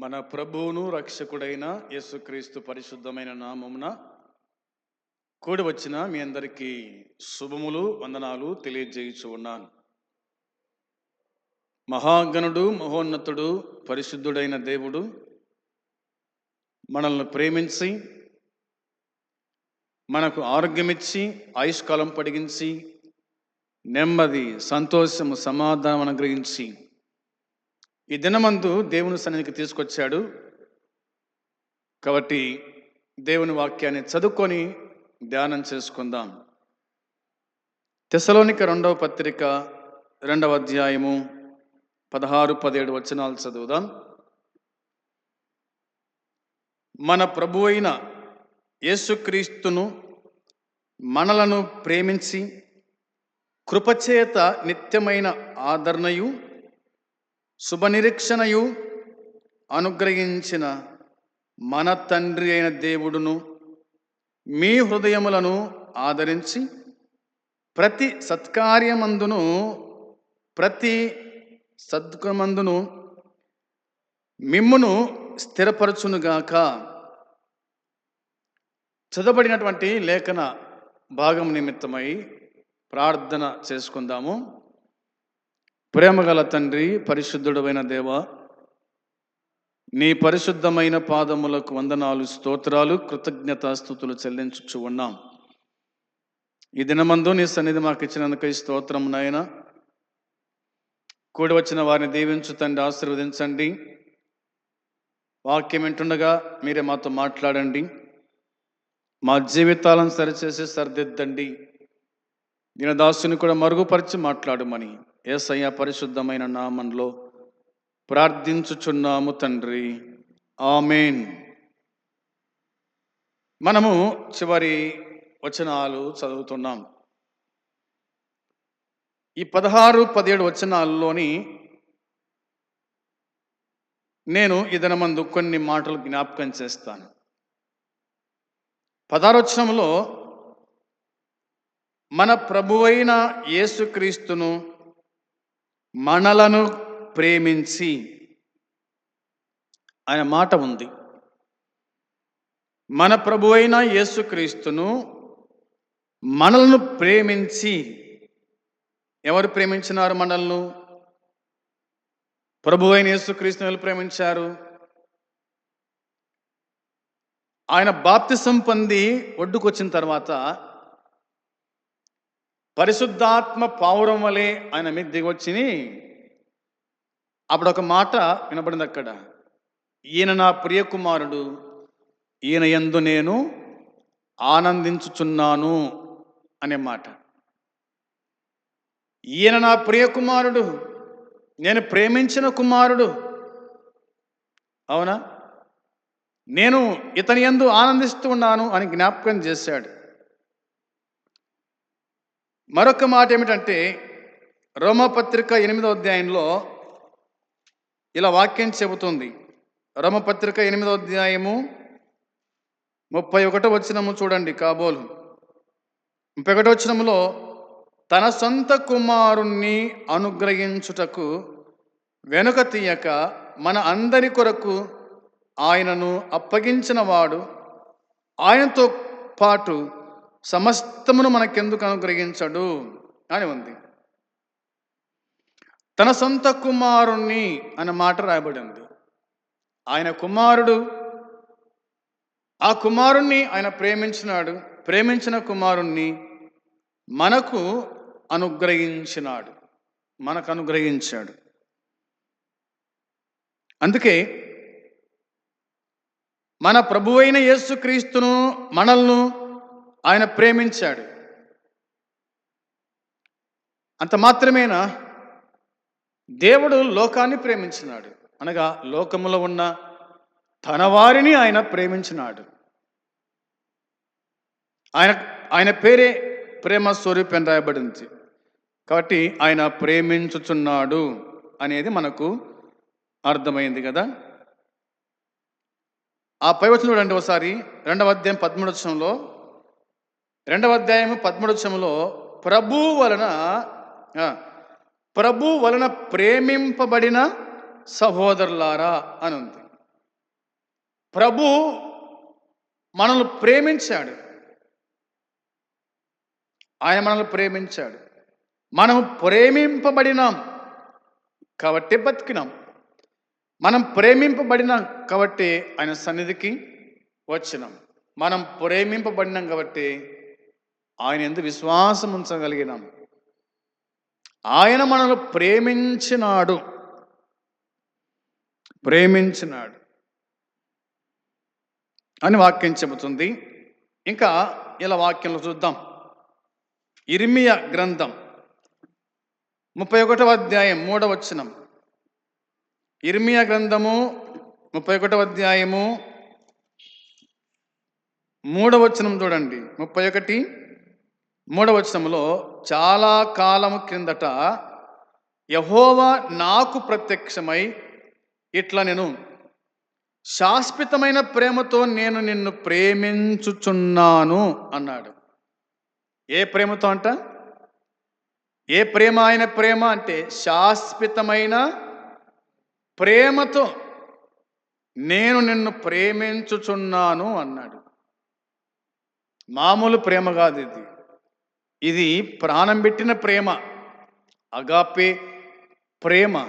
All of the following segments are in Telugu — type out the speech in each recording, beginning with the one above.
మన ప్రభువును రక్షకుడైన యేసుక్రీస్తు పరిశుద్ధమైన నామమున కూడి వచ్చిన మీ అందరికీ శుభములు వందనాలు తెలియజేయుచు ఉన్నాను. మహాగణుడు మహోన్నతుడు పరిశుద్ధుడైన దేవుడు మనల్ని ప్రేమించి మనకు ఆరోగ్యమిచ్చి ఆయుష్కాలం పొడిగించి నెమ్మది సంతోషము సమాధానం అనుగ్రహించి ఈ దినమందు దేవుని సన్నిధికి తీసుకొచ్చాడు. కాబట్టి దేవుని వాక్యాన్ని చదువుకొని ధ్యానం చేసుకుందాం. తెసలోనిక రెండవ పత్రిక రెండవ అధ్యాయము పదహారు పదిహేడు వచనాలు చదువుదాం. మన ప్రభు అయిన యేసుక్రీస్తును మనలను ప్రేమించి కృపచేత నిత్యమైన ఆదరణయు శుభనిరీక్షణయు అనుగ్రహించిన మన తండ్రి అయిన దేవుడును మీ హృదయములను ఆదరించి ప్రతి సత్కార్యమందును ప్రతి సద్గమందును మిమ్మును స్థిరపరచునుగాక. చదవబడినటువంటి లేఖన భాగం నిమిత్తమై ప్రార్థన చేసుకుందాము. ప్రేమగల తండ్రి పరిశుద్ధుడమైన దేవ నీ పరిశుద్ధమైన పాదములకు వందనాలు స్తోత్రాలు కృతజ్ఞతాస్థుతులు చెల్లించుచు ఉన్నాం. ఈ దినమందు నీ సన్నిధి మాకు ఇచ్చినందుకై ఈ స్తోత్రం నాయన. కూడి వచ్చిన వారిని దీవించు తండ్రి ఆశీర్వదించండి. వాక్యం వింటుండగా మీరే మాతో మాట్లాడండి. మా జీవితాలను సరిచేసి సరిదిద్దండి. దీనదాసుని కూడా మరుగుపరిచి మాట్లాడమని. ఏసయ్య పరిశుద్ధమైన నామంలో ప్రార్థించుచున్నాము తండ్రి. ఆమెన్. మనము చివరి వచనాలు చదువుతున్నాం. ఈ పదహారు పదిహేడు వచనాల్లోని నేను ఇదనమందు కొన్ని మాటలు జ్ఞాపకం చేస్తాను. పదారోచనంలో మన ప్రభువైన యేసుక్రీస్తును మనలను ప్రేమించి అనే మాట ఉంది. మన ప్రభువైన యేసుక్రీస్తును మనలను ప్రేమించి ఎవరు ప్రేమించినారు మనల్ని? ప్రభు అయిన యేసుక్రీస్తుని ఎవరు ప్రేమించారు? ఆయన బాప్తిసం పొంది ఒడ్డుకొచ్చిన తర్వాత పరిశుద్ధాత్మ పావురం వలె ఆయన మీద దిగొచ్చిని. అప్పుడు ఒక మాట వినబడింది అక్కడ. ఈయన నా ప్రియ కుమారుడు ఈయన ఎందు నేను ఆనందించుచున్నాను అనే మాట. ఈయన నా ప్రియకుమారుడు నేను ప్రేమించిన కుమారుడు. అవునా? నేను ఇతని ఎందు ఆనందిస్తూ ఉన్నాను అని జ్ఞాపకం చేశాడు. మరొక మాట ఏమిటంటే రోమపత్రిక ఎనిమిదో అధ్యాయంలో ఇలా వాక్యం చెబుతుంది. రోమపత్రిక ఎనిమిదో అధ్యాయము ముప్పై ఒకటో వచనము చూడండి కాబోలు. ముప్పై ఒకటో వచ్చినములో తన సొంత కుమారుణ్ణి అనుగ్రహించుటకు వెనుక తీయక మన అందరి కొరకు ఆయనను అప్పగించిన వాడు ఆయనతో పాటు సమస్తమును మనకెందుకు అనుగ్రహించడు అని ఉంది. తన సొంత కుమారుణ్ణి అన్న మాట రాయబడి ఉంది ఆయన కుమారుడు ఆ కుమారుణ్ణి ఆయన ప్రేమించినాడు ప్రేమించిన కుమారుణ్ణి మనకు అనుగ్రహించినాడు మనకు అనుగ్రహించాడు. అందుకే మన ప్రభువైన యేసుక్రీస్తును మనల్ను ఆయన ప్రేమించాడు. అంత మాత్రమేనా? దేవుడు లోకాన్ని ప్రేమించినాడు. అనగా లోకములో ఉన్న తన వారిని ఆయన ప్రేమించినాడు. ఆయన ఆయన పేరే ప్రేమ స్వరూపం రాయబడింది. కాబట్టి ఆయన ప్రేమించుచున్నాడు అనేది మనకు అర్థమైంది కదా? ఆ పై వచ్చిన చూడండి ఒకసారి రెండవ అధ్యాయం పదమూడు వచ్చంలో రెండవ అధ్యాయము పదమూడు ప్రభు వలన ప్రభు వలన ప్రేమింపబడిన సహోదరులారా అని ఉంది ప్రభు మనల్ని ప్రేమించాడు. ఆయన మనల్ని ప్రేమించాడు. మనం ప్రేమింపబడినాం కాబట్టి బతికినాం. మనం ప్రేమింపబడినాం కాబట్టి ఆయన సన్నిధికి వచ్చినాం. మనం ప్రేమింపబడినాం కాబట్టి ఆయన ఎందు విశ్వాసం ఉంచగలిగినాం. ఆయన మనల్ని ప్రేమించినాడు. ప్రేమించినాడు అని వాక్యం చెబుతుంది. ఇంకా ఇలా వాక్యంలో చూద్దాం. ఇర్మియ గ్రంథం ముప్పై ఒకటవ అధ్యాయం మూడవ వచనం. గ్రంథము ముప్పై ఒకటవ అధ్యాయము మూడవ వచనం చూడండి. ముప్పై ఒకటి మూడవచనంలో చాలా కాలము క్రిందట యహోవా నాకు ప్రత్యక్షమై ఇట్లా నేను శాశ్వతమైన ప్రేమతో నేను నిన్ను ప్రేమించుచున్నాను అన్నాడు. ఏ ప్రేమతో అంట? ఏ ప్రేమ ఆయన ప్రేమ అంటే శాశ్వతమైన ప్రేమతో నేను నిన్ను ప్రేమించుచున్నాను అన్నాడు. మామూలు ప్రేమ కాదు ఇది. ఇది ప్రాణం పెట్టిన ప్రేమ అగాపే ప్రేమ.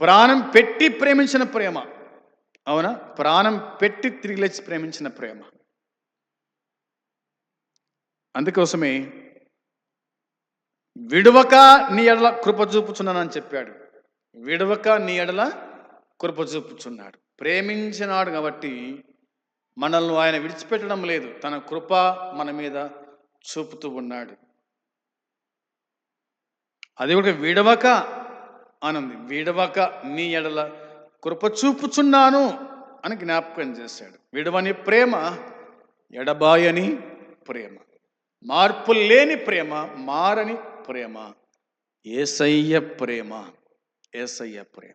ప్రాణం పెట్టి ప్రేమించిన ప్రేమ. అవునా? ప్రాణం పెట్టి తిరిగి లేచి ప్రేమించిన ప్రేమ. అందుకోసమే విడవక నీ ఎడల కృప చూపుచున్నానని చెప్పాడు. విడవక నీ ఎడల కృప చూపుచున్నాడు. ప్రేమించినాడు కాబట్టి మనల్ని ఆయన విడిచిపెట్టడం లేదు. తన కృప మన మీద చూపుతూ ఉన్నాడు. అది కూడా విడవక అనుంది. విడవక నీ ఎడల కృప చూపుచున్నాను అని జ్ఞాపకం చేశాడు. విడవని ప్రేమ ఎడబాయని ప్రేమ. మార్పు లేని ప్రేమ మారని ప్రేమ. ఏసయ్య ప్రేమ. ఏసయ్య ప్రేమ.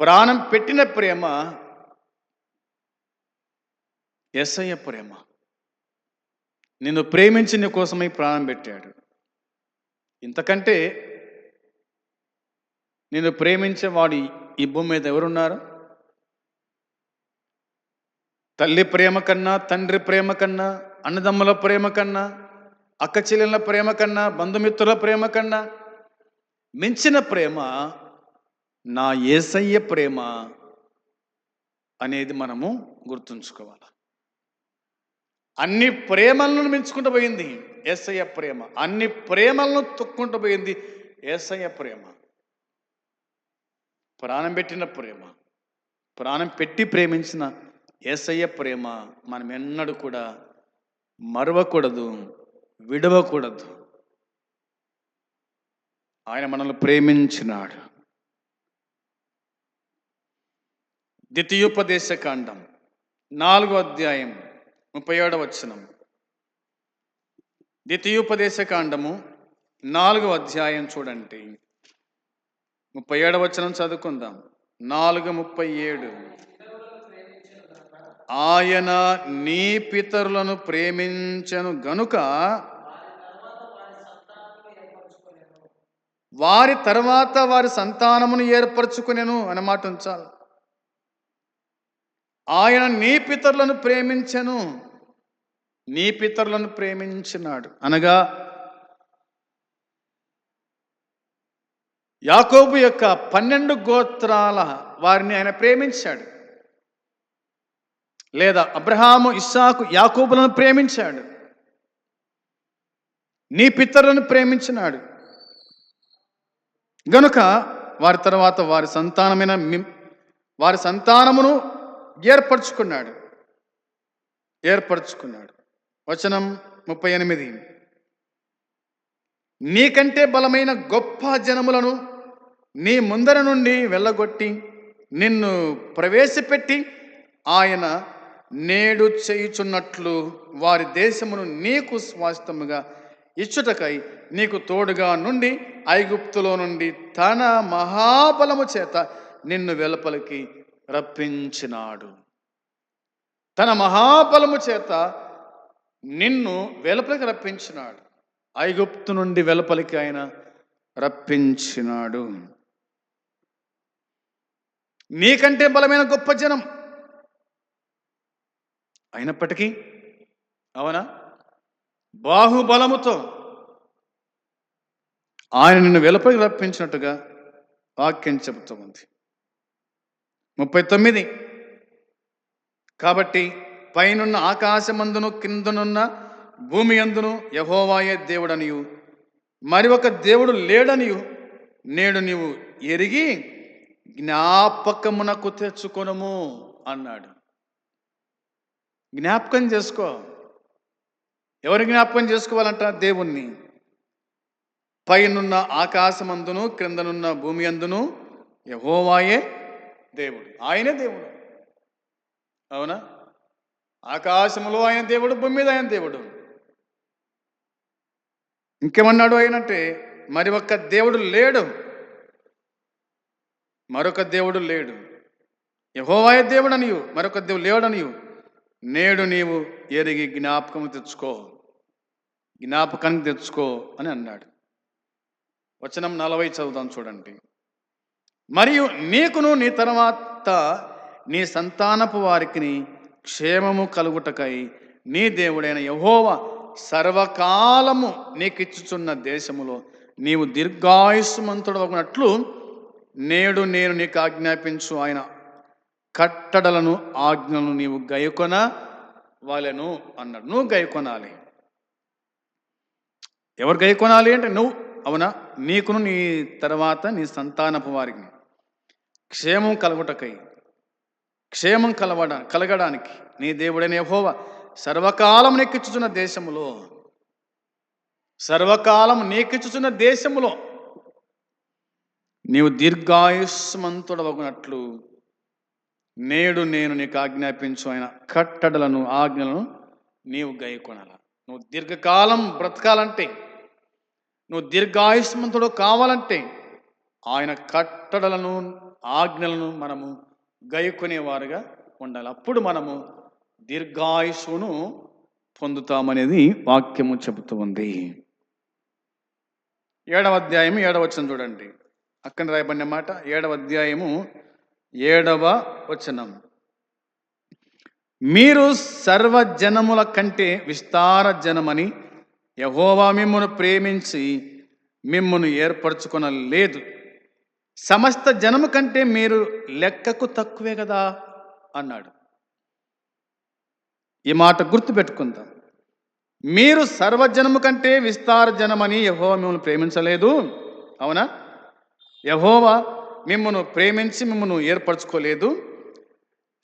ప్రాణం పెట్టిన ప్రేమ ఎస్ఐ ప్రేమ. నిన్ను ప్రేమించి నీ కోసమై ప్రాణం పెట్టాడు. ఇంతకంటే నిన్ను ప్రేమించే వాడు ఈ భూమి మీద ఎవరున్నారు? తల్లి ప్రేమ కన్నా తండ్రి ప్రేమ కన్నా అన్నదమ్ముల ప్రేమ కన్నా అక్క చెల్లెళ్ళ ప్రేమ కన్నా బంధుమిత్రుల ప్రేమ కన్నా మించిన ప్రేమ నా ఏసయ్య ప్రేమ అనేది మనము గుర్తుంచుకోవాలి. అన్ని ప్రేమలను మించుకుంటూ పోయింది ఏసయ్య ప్రేమ. అన్ని ప్రేమలను తొక్కుంటూ పోయింది ఏసయ్య ప్రేమ. ప్రాణం పెట్టిన ప్రేమ. ప్రాణం పెట్టి ప్రేమించిన ఏసయ్య ప్రేమ మనం ఎన్నడూ కూడా మరవకూడదు విడవకూడదు. ఆయన మనల్ని ప్రేమించినాడు. ద్వితీయోపదేశ కాండం నాలుగో అధ్యాయం. ముప్పై ఏడవ వచనం. ద్వితీయోపదేశ కాండము నాలుగవ అధ్యాయం చూడండి. ముప్పై ఏడవ వచనం చదువుకుందాం. నాలుగు ముప్పై ఏడు. ఆయన నీ పితరులను ప్రేమించను గనుక వారి తర్వాత వారి సంతానమును ఏర్పరచుకునేను అనే మాట ఉంచాలి. ఆయన నీ పితరులను ప్రేమించెను. నీ పితరులను ప్రేమించినాడు. అనగా యాకోబు యొక్క పన్నెండు గోత్రాల వారిని ఆయన ప్రేమించాడు. లేదా అబ్రహాము ఇస్సాకు యాకోబులను ప్రేమించాడు. నీ పితరులను ప్రేమించినాడు. గనుక వారి తర్వాత వారి సంతానమైన వారి సంతానమును ఏర్పరచుకున్నాడు. ఏర్పరచుకున్నాడు. వచనం ముప్పై ఎనిమిది. నీకంటే బలమైన గొప్ప జనములను నీ ముందర నుండి వెళ్ళగొట్టి నిన్ను ప్రవేశపెట్టి ఆయన నేడు చేయుచున్నట్లు వారి దేశమును నీకు స్వాస్థముగా ఇచ్చుటకై నీకు తోడుగా నుండి ఐగుప్తులో నుండి తన మహాబలము చేత నిన్ను వెలుపలికి రప్పించినాడు. తన మహాబలము చేత నిన్ను వెలుపలికి రప్పించినాడు. ఐగుప్తు నుండి వెలుపలికి ఆయన రప్పించినాడు. నీకంటే బలమైన గొప్ప జనం అయినప్పటికీ అవునా? బాహుబలముతో ఆయన నిన్ను వెలుపలికి రప్పించినట్టుగా వాక్యం చెబుతూ ఉంది. ముప్పై తొమ్మిది. కాబట్టి పైనున్న ఆకాశమందును కిందనున్న భూమి అందును యహోవాయే దేవుడనియు. మరి ఒక దేవుడు లేడనియు. నేడు నీవు ఎరిగి జ్ఞాపకమునకు తెచ్చుకొనము అన్నాడు. జ్ఞాపకం చేసుకో. ఎవరి జ్ఞాపకం చేసుకోవాలంట? దేవుణ్ణి. పైనున్న ఆకాశమందును క్రిందనున్న భూమి అందును యహోవాయే దేవుడు. ఆయనే దేవుడు. అవునా? ఆకాశములో ఆయన దేవుడు భూమి మీద ఆయన దేవుడు. ఇంకేమన్నాడు ఆయనంటే మరి ఒక్క దేవుడు లేడు. మరొక దేవుడు లేడు. యహోవాయ దేవుడు అనియు మరొక దేవుడు లేడనియు. నేడు నీవు ఎరిగి జ్ఞాపకం తెచ్చుకో. జ్ఞాపకానికి తెచ్చుకో అని అన్నాడు. వచనం నలభై చదువుతాం చూడండి. మరియు నీకును నీ తర్వాత నీ సంతానపు వారికి క్షేమము కలుగుటకై నీ దేవుడైన యహోవ సర్వకాలము నీకిచ్చుచున్న దేశములో నీవు దీర్ఘాయుష్మంతుడవనట్లు నేడు నేను నీకు ఆజ్ఞాపించు ఆయన కట్టడలను ఆజ్ఞలను నీవు గైకొన వాళ్ళను అన్నాడు. నువ్వు గైకొనాలి. ఎవరు గైకొనాలి అంటే నువ్వు. అవునా? నీకును నీ తర్వాత నీ సంతానపు వారికి క్షేమం కలుగుటకై క్షేమం కలవడ కలగడానికి. నీ దేవుడైన యహోవ సర్వకాలం నీకిచ్చుచున్న దేశములో సర్వకాలం నీకిచ్చుచున్న దేశములో నీవు దీర్ఘాయుష్మంతుడవగునట్లు నేడు నేను నీకు ఆజ్ఞాపించు ఆయన కట్టడలను ఆజ్ఞలను నీవు గైకొనాల. నువ్వు దీర్ఘకాలం బ్రతకాలంటే నువ్వు దీర్ఘాయుష్మంతుడు కావాలంటే ఆయన కట్టడలను ఆజ్ఞలను మనము గైకొనేవారుగా ఉండాలి. అప్పుడు మనము దీర్ఘాయుషును పొందుతామనేది వాక్యము చెబుతూ ఉంది. ఏడవ అధ్యాయము ఏడవ వచనం చూడండి. అక్కడ రాయబడిన మాట ఏడవ అధ్యాయము ఏడవ వచనం. మీరు సర్వజనముల కంటే విస్తార జనమని యహోవా మిమ్మను ప్రేమించి మిమ్మను ఏర్పరచుకొనలేదు. లేదు సమస్త జనము కంటే మీరు లెక్కకు తక్కువే కదా అన్నాడు. ఈ మాట గుర్తుపెట్టుకుందాం. మీరు సర్వజనము కంటే విస్తార జనమని యహోవ మిమ్మల్ని ప్రేమించలేదు. అవునా? యహోవ మిమ్మను ప్రేమించి మిమ్మను ఏర్పరచుకోలేదు.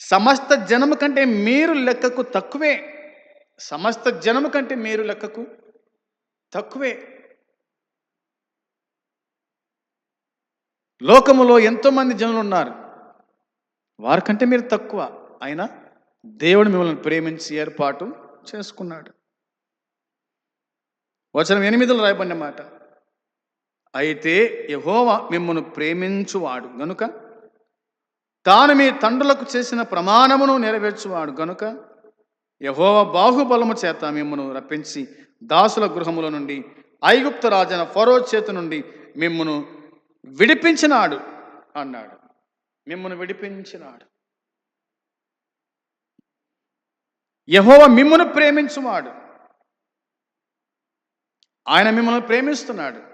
సమస్త జనము కంటే మీరు లెక్కకు తక్కువే. సమస్త జనము కంటే మీరు లెక్కకు తక్కువే. లోకములో ఎంతోమంది జనులు ఉన్నారు వారికంటే మీరు తక్కువ. అయినా దేవుడు మిమ్మల్ని ప్రేమించి ఏర్పాటు చేసుకున్నాడు. వచనం ఎనిమిదిలో రాయబడిన మాట. అయితే యహోవ మిమ్మల్ని ప్రేమించువాడు గనుక తాను మీ తండ్రులకు చేసిన ప్రమాణమును నెరవేర్చువాడు గనుక యహోవ బాహుబలము చేత మిమ్మను రప్పించి దాసుల గృహముల నుండి ఐగుప్త రాజైన ఫరో చేతి నుండి మిమ్మను విడిపించినాడు అన్నాడు. మిమ్మల్ని విడిపించినాడు. యహోవ మిమ్మల్ని ప్రేమించువాడు. ఆయన మిమ్మల్ని ప్రేమిస్తున్నాడు.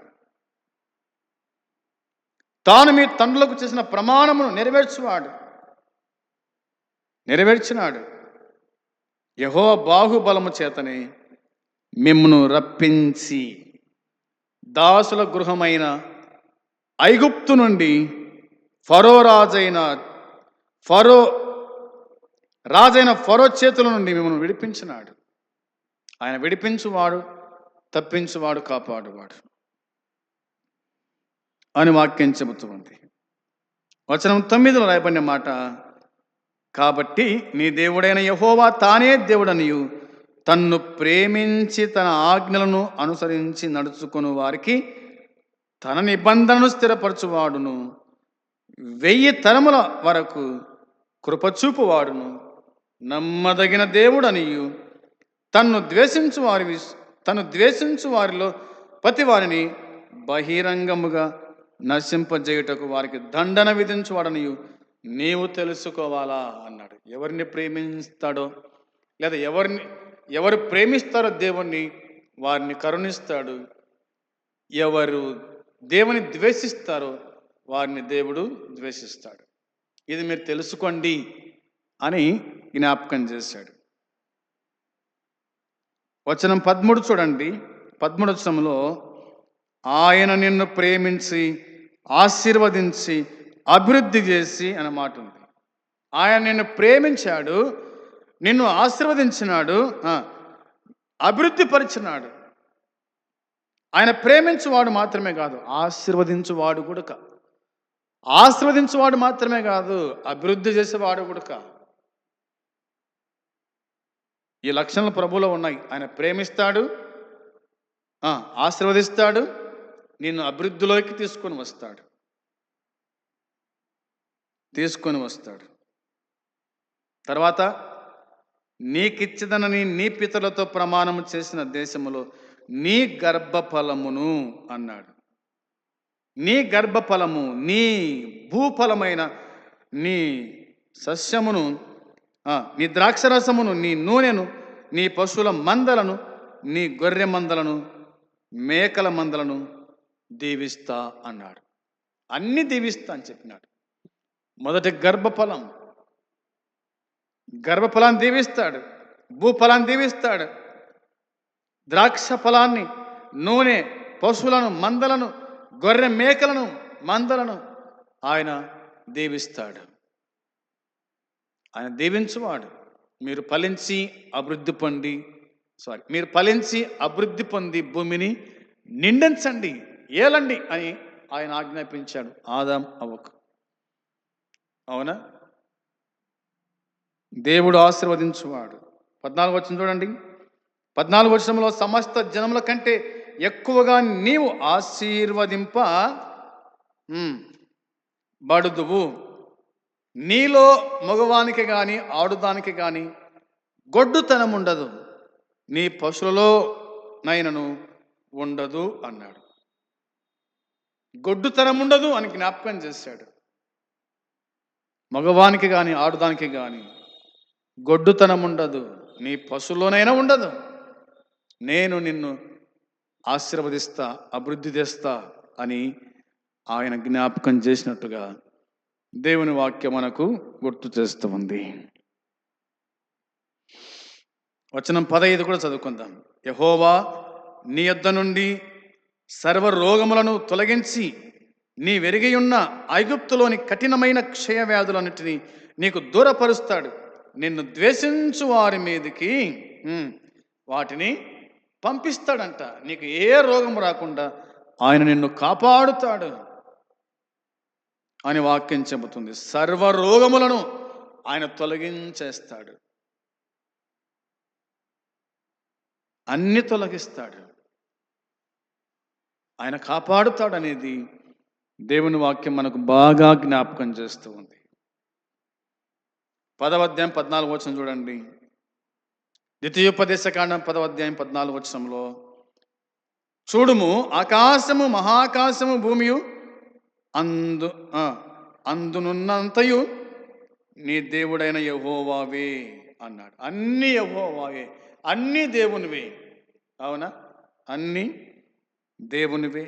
తాను మీ తండ్రులకు చేసిన ప్రమాణమును నెరవేర్చువాడు. నెరవేర్చినాడు. యహో బాహుబలము చేతనే మిమ్మును రప్పించి దాసుల గృహమైన ఐగుప్తు నుండి ఫరో రాజైన ఫరో రాజైన ఫరో చేతుల నుండి మిమ్మల్ని విడిపించినాడు. ఆయన విడిపించువాడు తప్పించువాడు కాపాడువాడు అని వాక్యం చెబుతుంది. వచనం తొమ్మిదిలో రాయబడిన మాట కాబట్టి నీ దేవుడైన యహోవా తానే దేవుడనియు తన్ను ప్రేమించి తన ఆజ్ఞలను అనుసరించి నడుచుకుని వారికి తన నిబంధనను స్థిరపరచువాడును. వెయ్యి తరముల వరకు కృపచూపువాడును. నమ్మదగిన దేవుడనియు. తన్ను ద్వేషించు వారి తను ద్వేషించు వారిలో ప్రతి వారిని బహిరంగముగా నశింపజేయుటకు వారికి దండన విధించువాడనియు. నీవు తెలుసుకోవాలా? అన్నాడు. ఎవరిని ప్రేమిస్తాడో? లేదా ఎవరిని ఎవరు ప్రేమిస్తారో దేవుణ్ణి వారిని కరుణిస్తాడు. ఎవరు దేవుని ద్వేషిస్తారో. వారిని దేవుడు ద్వేషిస్తాడు. ఇది మీరు తెలుసుకోండి అని జ్ఞాపకం చేశాడు. వచనం పదమూడు చూడండి. పదమూడు వచనంలో ఆయన నిన్ను ప్రేమించి ఆశీర్వదించి అభివృద్ధి చేసి అనే మాట ఉంది. ఆయన నిన్ను ప్రేమించాడు నిన్ను ఆశీర్వదించినాడు అభివృద్ధి పరిచినాడు. ఆయన ప్రేమించువాడు మాత్రమే కాదు ఆశీర్వదించువాడు కూడా ఆశీర్వదించువాడు మాత్రమే కాదు అభివృద్ధి చేసేవాడు కూడా ఈ లక్షణాలు ప్రభులో ఉన్నాయి. ఆయన ప్రేమిస్తాడు ఆశీర్వదిస్తాడు నిన్ను అభివృద్ధిలోకి తీసుకొని వస్తాడు. తీసుకొని వస్తాడు. తర్వాత నీకిచ్చదనని నీ పితరులతో ప్రమాణము చేసిన దేశంలో నీ గర్భఫలమును అన్నాడు. నీ గర్భఫలము నీ భూఫలమైన నీ సస్యమును నీ ద్రాక్షరసమును నీ నూనెను నీ పశువుల మందలను నీ గొర్రె మందలను మేకల మందలను దీవిస్తా అన్నాడు. అన్ని దీవిస్తా అని చెప్పినాడు. మొదటి గర్భఫలం. గర్భఫలాన్ని దీవిస్తాడు. భూఫలాన్ని దీవిస్తాడు. ద్రాక్ష ఫలాన్ని నూనె పశువులను మందలను గొర్రె మేకలను మందలను ఆయన దీవిస్తాడు. ఆయన దీవించువాడు. మీరు ఫలించి అభివృద్ధి పొంది సారీ మీరు ఫలించి అభివృద్ధి పొంది భూమిని నిండించండి ఏలండి అని ఆయన ఆజ్ఞాపించాడు ఆదాం అవ్వకు. అవునా? దేవుడు ఆశీర్వదించువాడు. పద్నాలుగు వచ్చిన చూడండి. పద్నాలుగు వర్షంలో సమస్త జనముల కంటే ఎక్కువగా నీవు ఆశీర్వదింప బడుదువు. నీలో మగవానికి కానీ ఆడుదానికి కానీ గొడ్డుతనం ఉండదు నీ పశువులలో నైనను ఉండదు అన్నాడు. గొడ్డుతనం ఉండదు అని జ్ఞాపకం చేశాడు. మగవానికి కానీ ఆడుదానికి కానీ గొడ్డుతనం ఉండదు నీ పశువులోనైనా ఉండదు. నేను నిన్ను ఆశీర్వదిస్తా అభివృద్ధి తెస్తా అని ఆయన జ్ఞాపకం చేసినట్టుగా దేవుని వాక్యం మనకు గుర్తు చేస్తూ ఉంది. వచనం పదహైదు కూడా చదువుకుందాం. యహోవా నీ యొద్ద నుండి సర్వ రోగములను తొలగించి నీ వెరిగియున్న ఐగుప్తులోని కఠినమైన క్షయవ్యాధులన్నిటినీ నీకు దూరపరుస్తాడు. నిన్ను ద్వేషించు వారి మీదకి వాటిని పంపిస్తాడంట. నీకు ఏ రోగం రాకుండా ఆయన నిన్ను కాపాడుతాడు అని వాక్యం చెబుతుంది. సర్వ రోగములను ఆయన తొలగించేస్తాడు. అన్ని తొలగిస్తాడు. ఆయన కాపాడుతాడు అనేది దేవుని వాక్యం మనకు బాగా జ్ఞాపకం చేస్తూ ఉంది. పదవ అధ్యాయం పద్నాలుగు వచ్చిన చూడండి. ద్వితీయోపదేశకాండం పదవ అధ్యాయం పద్నాలుగు వచ్చంలో చూడుము ఆకాశము మహాకాశము భూమియు అందు అందునున్నంతయు నీ దేవుడైన యహోవావే అన్నాడు. అన్ని యహోవావే అన్ని దేవునివే. అవునా? అన్ని దేవునివే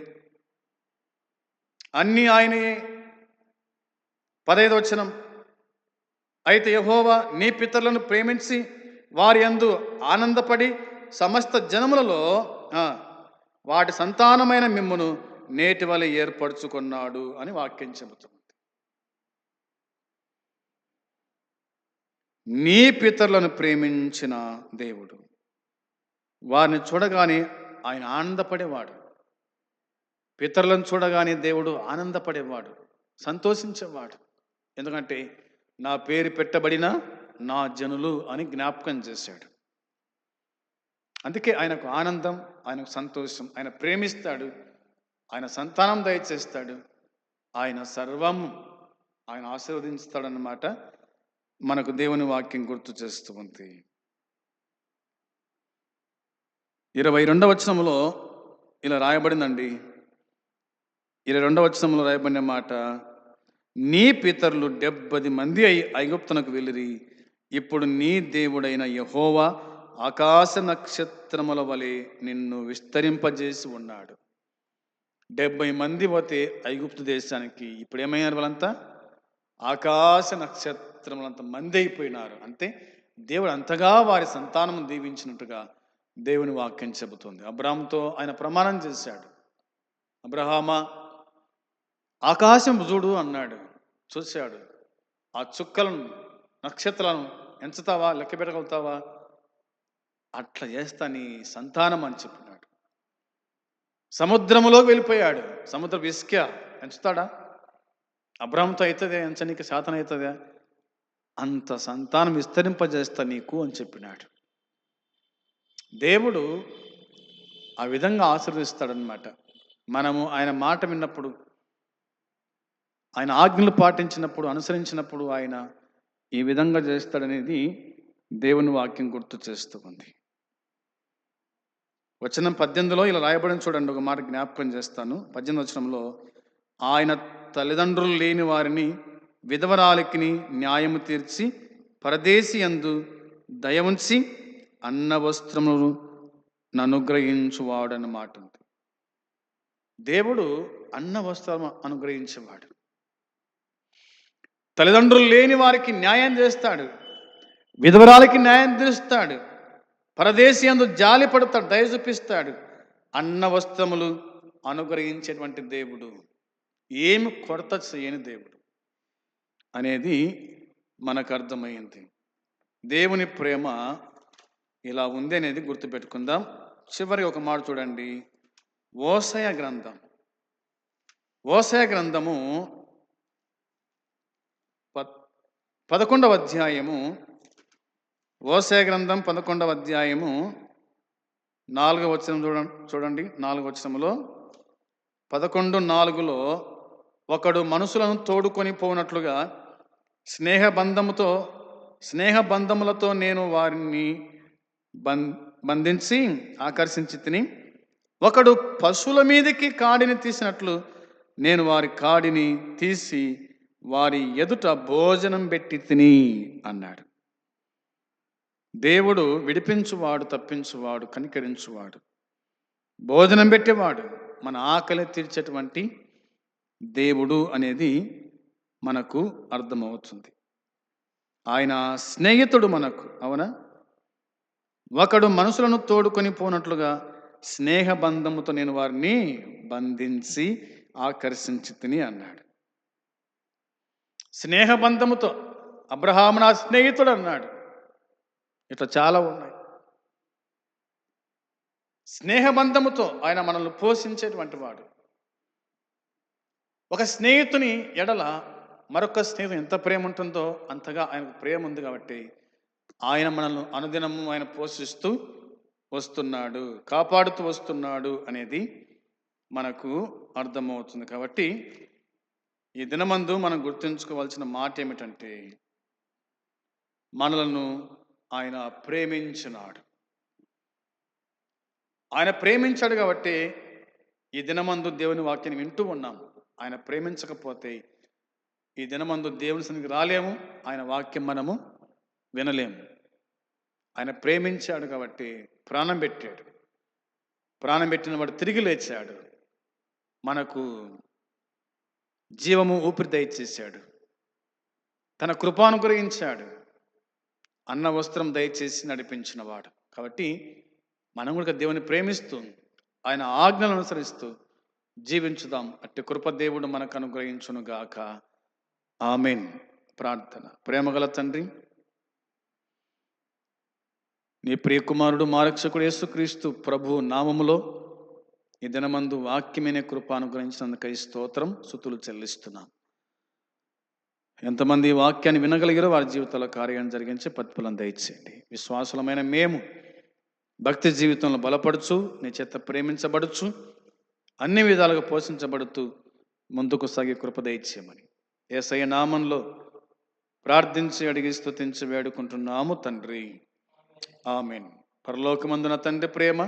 అన్ని ఆయనయే. పదైదు వచ్చినం అయితే యహోవా నీ పితరులను ప్రేమించి వారి యందు ఆనందపడి సమస్త జనములలో వాటి సంతానమైన మిమ్మును నేటి వలె ఏర్పరచుకున్నాడు అని వాక్యం చెబుతుంది. నీ పితరులను ప్రేమించిన దేవుడు వారిని చూడగానే ఆయన ఆనందపడేవాడు. పితరులను చూడగానే దేవుడు ఆనందపడేవాడు సంతోషించేవాడు. ఎందుకంటే నా పేరు పెట్టబడిన నా జనులు అని జ్ఞాపకం చేశాడు. అందుకే ఆయనకు ఆనందం ఆయనకు సంతోషం. ఆయన ప్రేమిస్తాడు ఆయన సంతానం దయచేస్తాడు. ఆయన సర్వం ఆయన ఆశీర్వదిస్తాడన్నమాట మనకు దేవుని వాక్యం గుర్తు చేస్తూ ఉంది. ఇరవై రెండవ వచనంలో ఇలా రాయబడిందండి. ఇరవై రెండవ వచనంలో రాయబడిన మాట నీ పితరులు డెబ్బది మంది అయి ఐగుప్తునకు వెళ్ళిరి. ఇప్పుడు నీ దేవుడైన యహోవా ఆకాశ నక్షత్రముల వలె నిన్ను విస్తరింపజేసి ఉన్నాడు. డెబ్బై మంది పోతే ఐగుప్తు దేశానికి ఇప్పుడు ఏమయ్యారు వాళ్ళంతా? ఆకాశ నక్షత్రములంత మంది అయిపోయినారు. అంతే దేవుడు అంతగా వారి సంతానం దీవించినట్టుగా దేవుని వాక్యం చెబుతుంది. అబ్రామ్తో ఆయన ప్రమాణం చేశాడు. అబ్రహామా ఆకాశం చూడు అన్నాడు. చూశాడు. ఆ చుక్కలను నక్షత్రాలను ఎంచుతావా? లెక్క పెట్టగలుగుతావా అట్లా చేస్తా నీ సంతానం అని చెప్పినాడు. సముద్రములోకి వెళ్ళిపోయాడు. సముద్రం ఇసుక ఎంచుతాడా? అబ్రహంతో అవుతుందే? ఎంచనీకి శాతం అవుతుందా? అంత సంతానం విస్తరింపజేస్తా నీకు అని చెప్పినాడు. దేవుడు ఆ విధంగా ఆశీర్వదిస్తాడనమాట మనము ఆయన మాట విన్నప్పుడు ఆయన ఆజ్ఞలు పాటించినప్పుడు అనుసరించినప్పుడు ఆయన ఈ విధంగా చేస్తాడనేది దేవుని వాక్యం గుర్తు చేస్తూ ఉంది. వచనం పద్దెనిమిదిలో ఇలా రాయబడిన చూడండి ఒక మాట జ్ఞాపకం చేస్తాను. పద్దెనిమిది వచనంలో ఆయన తల్లిదండ్రులు లేని వారిని విధవరాలికిని న్యాయము తీర్చి పరదేశి అందు దయ ఉంచి అన్న వస్త్రములను అనుగ్రహించువాడు మాట ఉంది దేవుడు అన్న వస్త్రము అనుగ్రహించేవాడు తల్లిదండ్రులు లేని వారికి న్యాయం చేస్తాడు. విధవరాలకి న్యాయం తీరుస్తాడు పరదేశీ అందు జాలి పడతాడు దయ చూపిస్తాడు. అన్న వస్త్రములు అనుగ్రహించేటువంటి దేవుడు. ఏమి కొరత చేయని దేవుడు. అనేది మనకు అర్థమైంది. దేవుని ప్రేమ ఇలా ఉంది అనేది గుర్తుపెట్టుకుందాం. చివరి ఒక మాట చూడండి. ఓసయ గ్రంథం. ఓసయ గ్రంథము పదకొండవ అధ్యాయము ఓసే గ్రంథం పదకొండవ అధ్యాయము నాలుగవ వచనం చూడ చూడండి నాలుగు వచనములో పదకొండు నాలుగులో ఒకడు మనుషులను తోడుకొని పోనట్లుగా స్నేహబంధముతో స్నేహబంధములతో నేను వారిని బం బంధించి ఆకర్షించి తిని ఒకడు పశువుల మీదకి కాడిని తీసినట్లు నేను వారి కాడిని తీసి వారి ఎదుట భోజనం పెట్టి తిని అన్నాడు. దేవుడు విడిపించువాడు తప్పించువాడు కనికరించువాడు. భోజనం పెట్టేవాడు. మన ఆకలి తీర్చేటువంటి దేవుడు అనేది మనకు అర్థమవుతుంది. ఆయన స్నేహితుడు మనకు అవునా? ఒకడు మనసులను తోడుకొని పోనట్లుగా స్నేహబంధముతో నేను వారిని బంధించి ఆకర్షించి తిని అన్నాడు. స్నేహబంధముతో అబ్రహాము నా స్నేహితుడు అన్నాడు ఇట్లా చాలా ఉన్నాయి. స్నేహబంధముతో ఆయన మనల్ని పోషించేటువంటి వాడు. ఒక స్నేహితుని ఎడల మరొక స్నేహితుని ఎంత ప్రేమ ఉంటుందో అంతగా ఆయనకు ప్రేమ ఉంది కాబట్టి ఆయన మనల్ని అనుదినము ఆయన పోషిస్తూ వస్తున్నాడు కాపాడుతూ వస్తున్నాడు అనేది మనకు అర్థమవుతుంది కాబట్టి ఈ దినమందు మనం గుర్తుంచుకోవాల్సిన మాట ఏమిటంటే మనలను ఆయన ప్రేమించినాడు. ఆయన ప్రేమించాడు కాబట్టి ఈ దినమందు దేవుని వాక్యాన్ని వింటూ ఉన్నాం. ఆయన ప్రేమించకపోతే ఈ దినమందు దేవుని సన్నిధికి రాలేము ఆయన వాక్యం మనము వినలేము. ఆయన ప్రేమించాడు కాబట్టి ప్రాణం పెట్టాడు. ప్రాణం పెట్టిన వాడు తిరిగి లేచాడు. మనకు జీవము ఊపిరి దయచేశాడు. తన కృపానుగ్రహించాడు అన్న వస్త్రం దయచేసి నడిపించినవాడు. కాబట్టి మనం కూడా దేవుని ప్రేమిస్తూ ఆయన ఆజ్ఞలను అనుసరిస్తూ జీవించుదాం. అట్టి కృప దేవుడు మనకు అనుగ్రహించును గాక. ఆమెన్. ప్రార్థన. ప్రేమగల తండ్రి నీ ప్రియకుమారుడు మారక్షకుడు యేసుక్రీస్తు ప్రభు నామములో ఈ దినమందు వాక్యమైన కృప అనుగ్రహించినందుకై స్తోత్రం సుతులు చెల్లిస్తున్నాం. ఎంతమంది ఈ వాక్యాన్ని వినగలిగారో వారి జీవితంలో కార్యాన్ని జరిగించి పత్పులను దయచేయండి. విశ్వాసులమైన మేము భక్తి జీవితంలో బలపడుచు నీ చేత ప్రేమించబడుచు అన్ని విధాలుగా పోషించబడుతూ ముందుకు సాగే కృప దయచేయమని. ఏసయ్య నామంలో ప్రార్థించి అడిగి స్థుతించి వేడుకుంటున్నాము తండ్రి. ఆమెన్. పరలోకమందున తండ్రి ప్రేమ